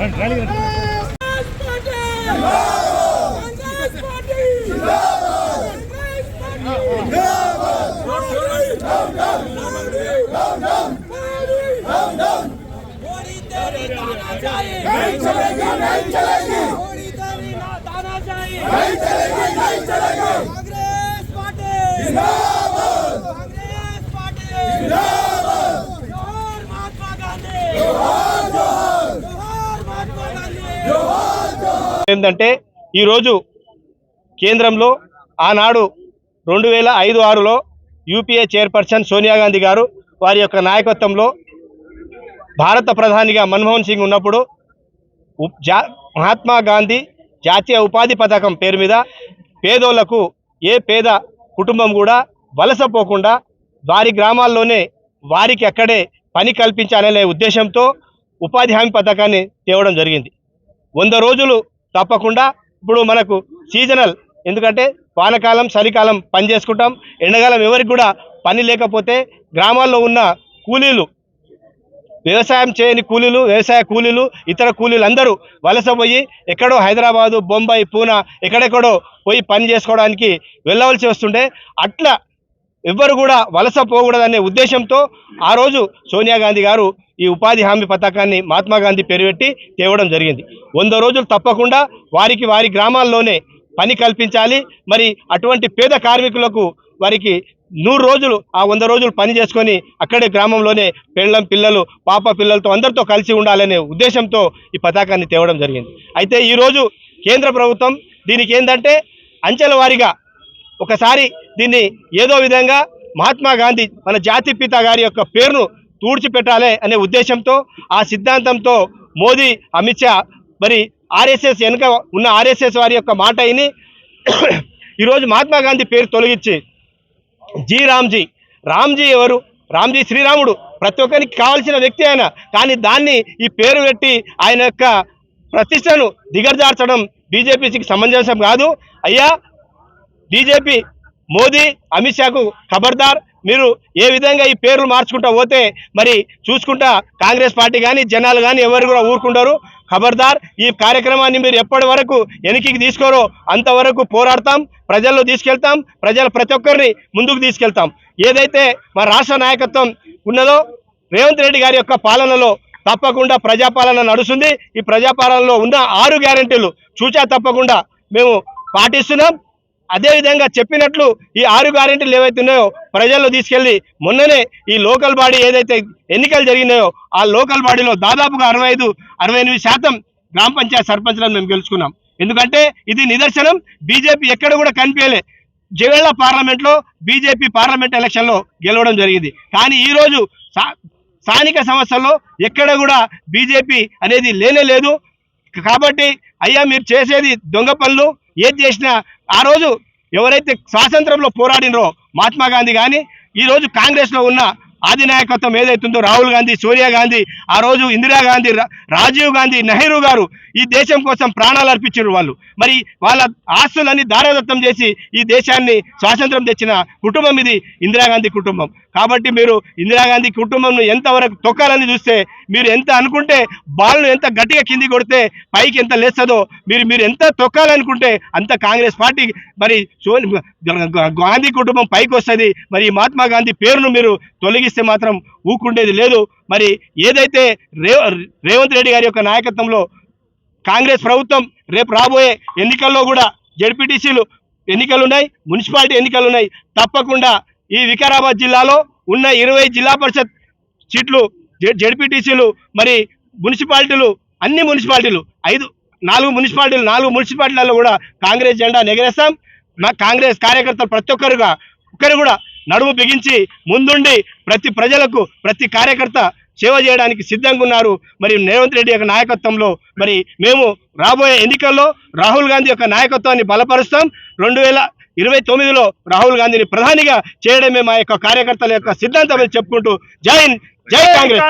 రండి రండి. नहीं चलेगी थोड़ी देरी ना तानाशाही नहीं चलेगी नहीं चलेगी कांग्रेस पार्टी जिंदाबाद कांग्रेस पार्टी जिंदाबाद जोहर महात्मा गांधी जोहार जोहार जोहर महात्मा गांधी जोहार जोहार ఏంటంటే ఈరోజు కేంద్రంలో ఆనాడు రెండు వేల ఐదు ఆరులో యూపీఏ చైర్పర్సన్ సోనియా గాంధీ గారు వారి యొక్క నాయకత్వంలో భారత ప్రధానిగా మన్మోహన్ సింగ్ ఉన్నప్పుడు ఉప్- జా మహాత్మా గాంధీ జాతీయ ఉపాధి పథకం పేరు మీద పేదోళ్ళకు ఏ పేద కుటుంబం కూడా వలసపోకుండా వారి గ్రామాల్లోనే వారికి అక్కడే పని కల్పించాలనే ఉద్దేశంతో ఉపాధి హామీ పథకాన్ని తేవడం జరిగింది. వంద రోజులు తప్పకుండా ఇప్పుడు మనకు సీజనల్ ఎందుకంటే వానకాలం చలికాలం పని చేసుకుంటాం. ఎండాకాలం ఎవరికి కూడా పని లేకపోతే గ్రామాల్లో ఉన్న కూలీలు వ్యవసాయం చేయని కూలీలు వ్యవసాయ కూలీలు ఇతర కూలీలు అందరూ వలస పోయి ఎక్కడో హైదరాబాదు బొంబాయి పూనా ఎక్కడెక్కడో పోయి పని చేసుకోవడానికి వెళ్ళవలసి వస్తుండే అట్లా ఎవ్వరు కూడా వలస పోకూడదనే ఉద్దేశంతో ఆ రోజు సోనియా గాంధీ గారు ఈ ఉపాధి హామీ పథకాన్ని మహాత్మా గాంధీ పేరు పెట్టి తేవడం జరిగింది. వంద రోజులు తప్పకుండా వారికి వారి గ్రామాల్లోనే పని కల్పించాలి. మరి అటువంటి పేద కార్మికులకు వారికి నూరు రోజులు ఆ వంద రోజులు పని చేసుకొని అక్కడే గ్రామంలోనే పెళ్ళం పిల్లలు పాప పిల్లలతో అందరితో కలిసి ఉండాలనే ఉద్దేశంతో ఈ పథకాన్ని తేవడం జరిగింది. అయితే ఈరోజు కేంద్ర ప్రభుత్వం దీనికి ఏంటంటే అంచెల వారీగా ఒకసారి దీన్ని ఏదో విధంగా మహాత్మా గాంధీ మన జాతిపిత గారి యొక్క పేరును తూడ్చిపెట్టాలి అనే ఉద్దేశంతో ఆ సిద్ధాంతంతో మోదీ అమిత్ షా మరి ఆర్ఎస్ఎస్ వెనుక ఉన్న ఆర్ఎస్ఎస్ వారి యొక్క మాట అయిని ఈరోజు మహాత్మా గాంధీ పేరు తొలగించి జీ రామ్జీ. రామ్జీ ఎవరు? రామ్జీ శ్రీరాముడు. ప్రతి ఒక్కరికి కావాల్సిన వ్యక్తి ఆయన. కానీ దాన్ని ఈ పేరు పెట్టి ఆయన యొక్క ప్రతిష్టను దిగజార్చడం బీజేపీకి సమంజసం కాదు. అయ్యా బీజేపీ మోదీ అమిత్ షాకు ఖబర్దార్. మీరు ఏ విధంగా ఈ పేర్లు మార్చుకుంటా పోతే మరి చూసుకుంటా కాంగ్రెస్ పార్టీ కానీ జనాలు కానీ ఎవరు కూడా ఊరుకుంటారు ఖబర్దార్ ఈ కార్యక్రమాన్ని మీరు ఎప్పటి వరకు వెనక్కి తీసుకోరో అంతవరకు పోరాడతాం ప్రజల్లో తీసుకెళ్తాం ప్రజల ప్రతి ఒక్కరిని ముందుకు తీసుకెళ్తాం. ఏదైతే మా రాష్ట్ర నాయకత్వం ఉన్నదో రేవంత్ రెడ్డి గారి యొక్క పాలనలో తప్పకుండా ప్రజాపాలన నడుస్తుంది. ఈ ప్రజాపాలనలో ఉన్న ఆరు గ్యారెంటీలు చూచా తప్పకుండా మేము పాటిస్తున్నాం. అదేవిధంగా చెప్పినట్లు ఈ ఆరు గ్యారెంటీలు ఏవైతే ఉన్నాయో ప్రజల్లో తీసుకెళ్ళి మొన్ననే ఈ లోకల్ బాడీ ఏదైతే ఎన్నికలు జరిగినాయో ఆ లోకల్ బాడీలో దాదాపుగా అరవై ఐదు అరవై ఎనిమిది శాతం గ్రామ పంచాయతీ సర్పంచ్లను మేము గెలుచుకున్నాం. ఎందుకంటే ఇది నిదర్శనం. బీజేపీ ఎక్కడ కూడా కనిపించలే. జవేళ్ళ పార్లమెంట్లో బీజేపీ పార్లమెంట్ ఎలక్షన్లో గెలవడం జరిగింది. కానీ ఈరోజు సా- స్థానిక సంస్థల్లో ఎక్కడ కూడా బీజేపీ అనేది లేనే లేదు. కాబట్టి అయ్యా మీరు చేసేది దొంగ పనులు. ఏది చేసినా ఆ రోజు ఎవరైతే స్వాతంత్రంలో పోరాడినరో మహాత్మా గాంధీ కానీ ఈరోజు కాంగ్రెస్లో ఉన్న ఆధినాయకత్వం ఏదైతుందో రాహుల్ గాంధీ సోనియా గాంధీ ఆ రోజు ఇందిరాగాంధీ రాజీవ్ గాంధీ నెహ్రూ గారు ఈ దేశం కోసం ప్రాణాలు అర్పించారు వాళ్ళు. మరి వాళ్ళ ఆస్తులన్నీ దారదత్తం చేసి ఈ దేశాన్ని స్వాతంత్రం తెచ్చిన కుటుంబం ఇది ఇందిరాగాంధీ కుటుంబం. కాబట్టి మీరు ఇందిరాగాంధీ కుటుంబం ఎంతవరకు తొక్కాలని చూస్తే మీరు ఎంత అనుకుంటే బాల్ను ఎంత గట్టిగా కింది కొడితే పైకి ఎంత లేస్తుందో మీరు మీరు ఎంత తొక్కాలనుకుంటే అంత కాంగ్రెస్ పార్టీ మరి సోని గాంధీ కుటుంబం పైకి వస్తుంది మరి మహాత్మా గాంధీ పేరును మీరు చేస్తే మాత్రం ఊకుండేది లేదు. మరి ఏదైతే రేవ రేవంత్ రెడ్డి గారి యొక్క నాయకత్వంలో కాంగ్రెస్ ప్రభుత్వం రేపు రాబోయే ఎన్నికల్లో కూడా జడ్పీటీసీలు ఎన్నికలు ఉన్నాయి మున్సిపాలిటీ ఎన్నికలు ఉన్నాయి తప్పకుండా ఈ వికారాబాద్ జిల్లాలో ఉన్న ఇరవై జిల్లా పరిషత్ సీట్లు జడ్పీటీసీలు మరి మున్సిపాలిటీలు అన్ని మున్సిపాలిటీలు ఐదు నాలుగు మున్సిపాలిటీలు నాలుగు మున్సిపాలిటీలలో కూడా కాంగ్రెస్ జెండా ఎగరేస్తాం మా కాంగ్రెస్ కార్యకర్తలు ప్రతి ఒక్కరుగా ఒక్కరు కూడా నడుము బిగించి ముందుండి ప్రతి ప్రజలకు ప్రతి కార్యకర్త సేవ చేయడానికి సిద్ధంగా ఉన్నారు మరి రేవంత్ రెడ్డి యొక్క నాయకత్వంలో మరి మేము రాబోయే ఎన్నికల్లో రాహుల్ గాంధీ యొక్క నాయకత్వాన్ని బలపరుస్తాం. రెండు వేల ఇరవై తొమ్మిదిలో రాహుల్ గాంధీని ప్రధానిగా చేయడమే మా యొక్క కార్యకర్తల యొక్క సిద్ధాంతం చెప్పుకుంటూ జై జై కాంగ్రెస్.